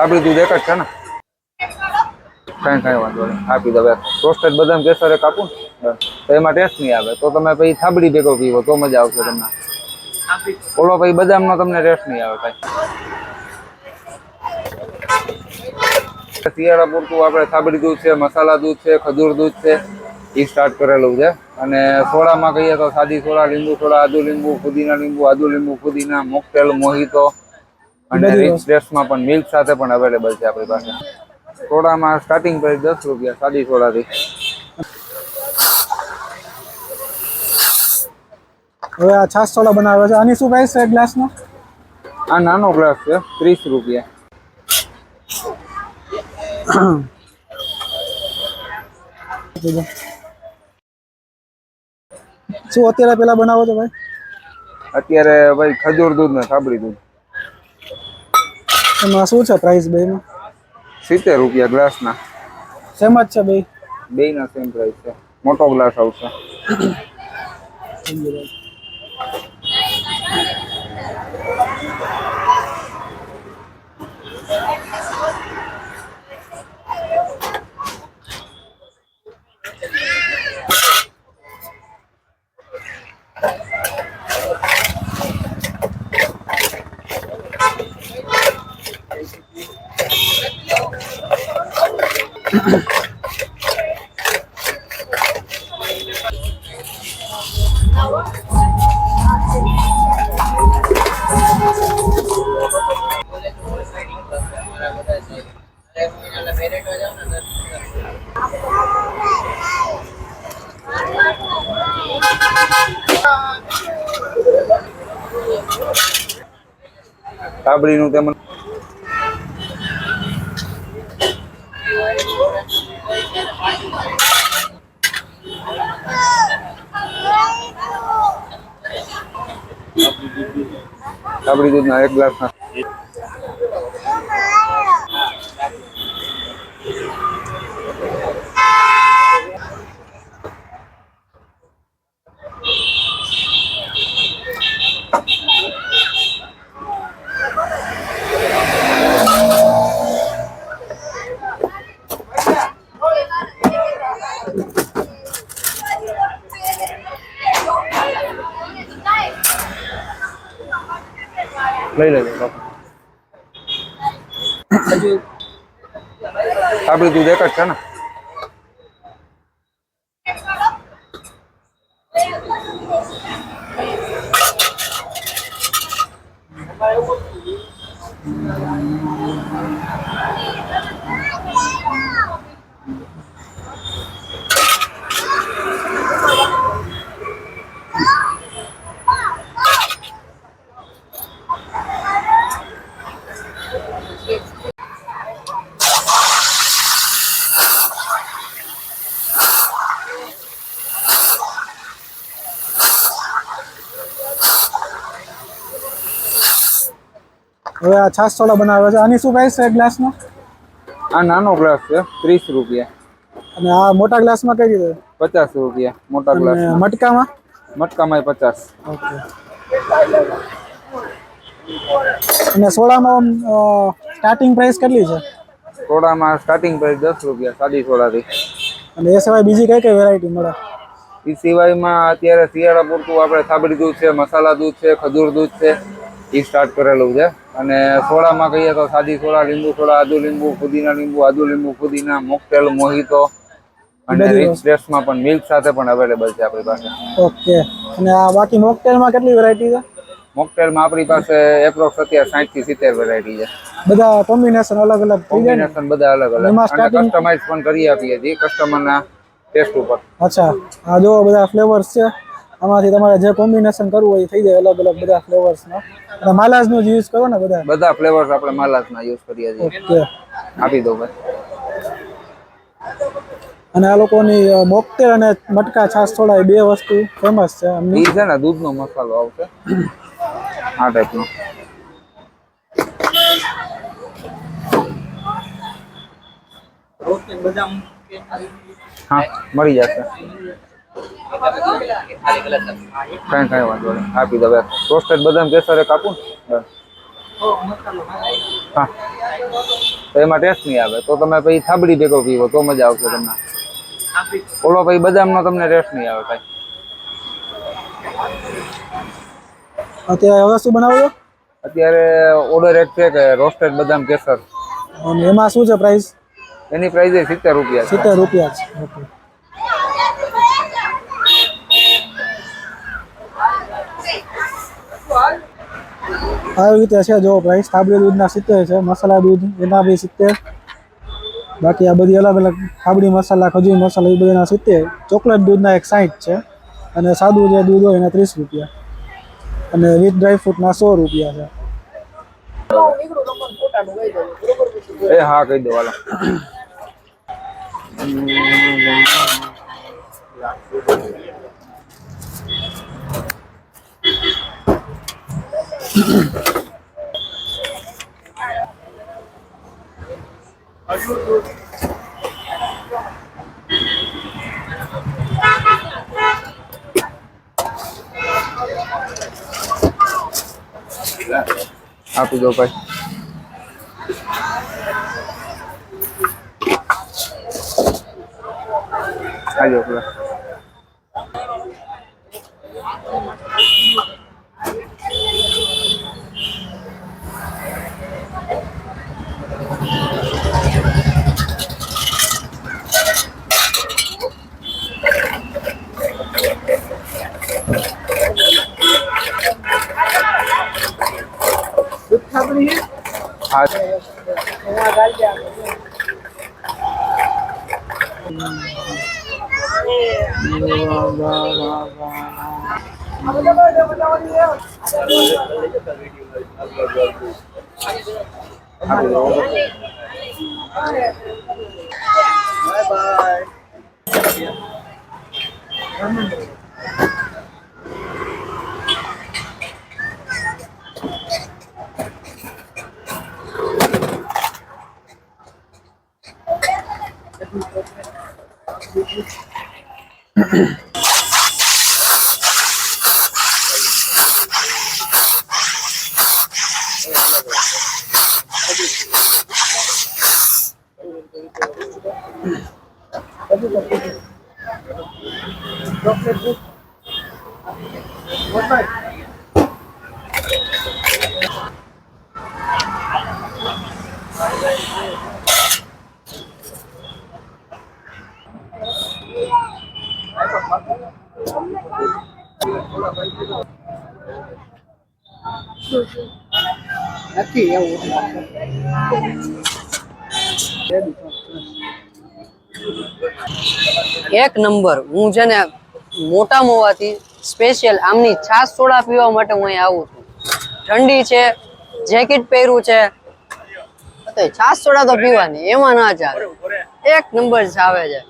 સાબરી દૂધ એક જ છે ને? કઈ કઈ વાંધો નહીં. આપી દો રોસ્ટેડ બદામ કેસર એક આપું ને? એમાં ટેસ્ટ નહીં આવે. તો તમે પછી થાબડી ભેગો પીવો, તો મજા આવશે તમને. ઓલો પછી બદામનો તમને ટેસ્ટ નહીં આવે કઈ. શિયાળા પૂરતું આપણે થાબડી દૂધ છે, મસાલા દૂધ છે, ખજૂર દૂધ છે એ સ્ટાર્ટ કરેલું છે. અને સોડામાં કહીએ તો સાદી સોડા લીંબુ સોડા આદુ લીંબુ પુદીના લીંબુ, આદુ લીંબુ પુદીના મોકટેલ મોહિતો અને રીચ પણ મિલ્ક સાથે પણ અવેલેબલ છે આપણી પાસે. સોડામાં સ્ટાર્ટિંગ પ્રાઇસ દસ રૂપિયા સાદી સોડાથી. હવે આ છાસ સોડા બનાવે છે. આની શું પ્રાઇસ છે ગ્લાસનો આ નાનો ગ્લાસ છે ત્રીસ રૂપિયા. શું અત્યારે પેલા બનાવો છો ભાઈ? અત્યારે ભાઈ ખજૂર દૂધ ને સાબરી દૂધ. એમાં શું છે પ્રાઇસ બેમાં સિત્તેર રૂપિયા ગ્લાસના સેમ જ છે બે બેયના સેમ પ્રાઇસ છે. મોટો ગ્લાસ આવશે. સાબરીનું તેમ કાબડી દૂધના એક ગ્લાસના લઈ લેજો. સાબરી દૂધ એક જ છે ને હવે આ છાસ છોલા બનાવે છે. આની શું પ્રાઇસ છે ગ્લાસનો આ નાનો ગ્લાસ છે ત્રીસ રૂપિયા. અને આ મોટા ગ્લાસમાં કઈ રીતે? પચાસ રૂપિયા મોટા ગ્લાસ મટકામાં? મટકામાં પચાસ. ઓકે. અને સોડામાં સ્ટાર્ટિંગ પ્રાઇસ કેટલી છે? સોડામાં સ્ટાર્ટિંગ પ્રાઇસ દસ રૂપિયા સાદી સોડાથી. અને એ સિવાય બીજી કઈ કઈ વેરાયટી મળે? એ સિવાયમાં અત્યારે શિયાળા પૂરતું આપણે સાબરી દૂધ છે મસાલા દૂધ છે ખજૂર દૂધ છે એ સ્ટાર્ટ કરેલું છે. અને સોડામાં કહીએ તો સાદી સોડા લીંબુ સોડા આદુ લીંબુ પુદીના લીંબુ આદુ લીંબુ પુદીના મોકટેલ મોહિતો અને રિચ ટેસ્ટમાં પણ મિલ્ક સાથે પણ અવેલેબલ છે આપણી પાસે. ઓકે. અને આ બાકી મોકટેલમાં કેટલી વેરાયટી છે? મોકટેલમાં આપણી પાસે એપ્રોક્સ અત્યારે સાઠથી સિત્તેર વેરાયટી છે. બધા કોમ્બિનેશન અલગ અલગ કોમ્બિનેશન બધા અલગ અલગ. અને કસ્ટમાઇઝ પણ કરી આપીએ છીએ કસ્ટમરના ટેસ્ટ ઉપર. અચ્છા. આ જો બધા ફ્લેવર્સ છે. આમાંથી તમારે જે કોમ્બિનેશન કરવું હોય એ થઈ જાય અલગ અલગ બધા ફ્લેવર્સના અને માલાઝનો જ યુઝ કરો ને બધા? બધા ફ્લેવર્સ આપણે માલાસના યુઝ કરીએ છીએ. ઓકે. આપી દો ભાઈ. અને આ લોકોની મોકટેલ અને મટકા છાસ થોડા એ બે વસ્તુ ફેમસ છે ઈ છે ને દૂધનો મસાલો આવશે. આ ટાઈપનો હા મળી જશે. કઈ કઈ વાંધો નહીં. આપી દો રોસ્ટેડ બદામ કેસર એક આપું? ને હા. તો એમાં ટેસ્ટ નહીં આવે. તો તમે પછી થાબડી ભેગો પીવો તો મજા આવશે તમને. ઓલો પછી બદામનો તમને ટેસ્ટ નહીં આવે કાંઈ. અત્યારે હવે શું બનાવ્યો અત્યારે ઓર્ડર એક છે કે રોસ્ટેડ બદામ કેસર. એમાં શું છે પ્રાઇસ એની પ્રાઇસ સિત્તેર રૂપિયા સિત્તેર રૂપિયા છે. ઓકે આવી રીતે છે જો પ્રાઇસ થાબડી દૂધના સિત્તેર છે, મસાલા દૂધ, એના બી સિત્તેર. બાકી આ બધી અલગ અલગ થાબડી મસાલા, ખજૂર મસાલા, એ બધાના સિત્તેર. ચોકલેટ દૂધના એક સાઠ છે અને સાદું જે દૂધ હોય એના ત્રીસ રૂપિયા. અને વિથ ડ્રાય ફ્રૂટના સો રૂપિયા છે. એ હા, કહી દો, હાલો. આપી દો ભાઈ આજો પેલા água. É, uma galha de água. Bye bye. હા આપી દો એક નંબર. હું છે ને મોટા મોવાથી સ્પેશિયલ આમની છાશ સોડા પીવા માટે હું અહીં આવું છું. ઠંડી છે જેકેટ પહેર્યું છે. છાશ સોડા તો પીવાની, એમાં ના ચાલે. એક નંબર આવે છે.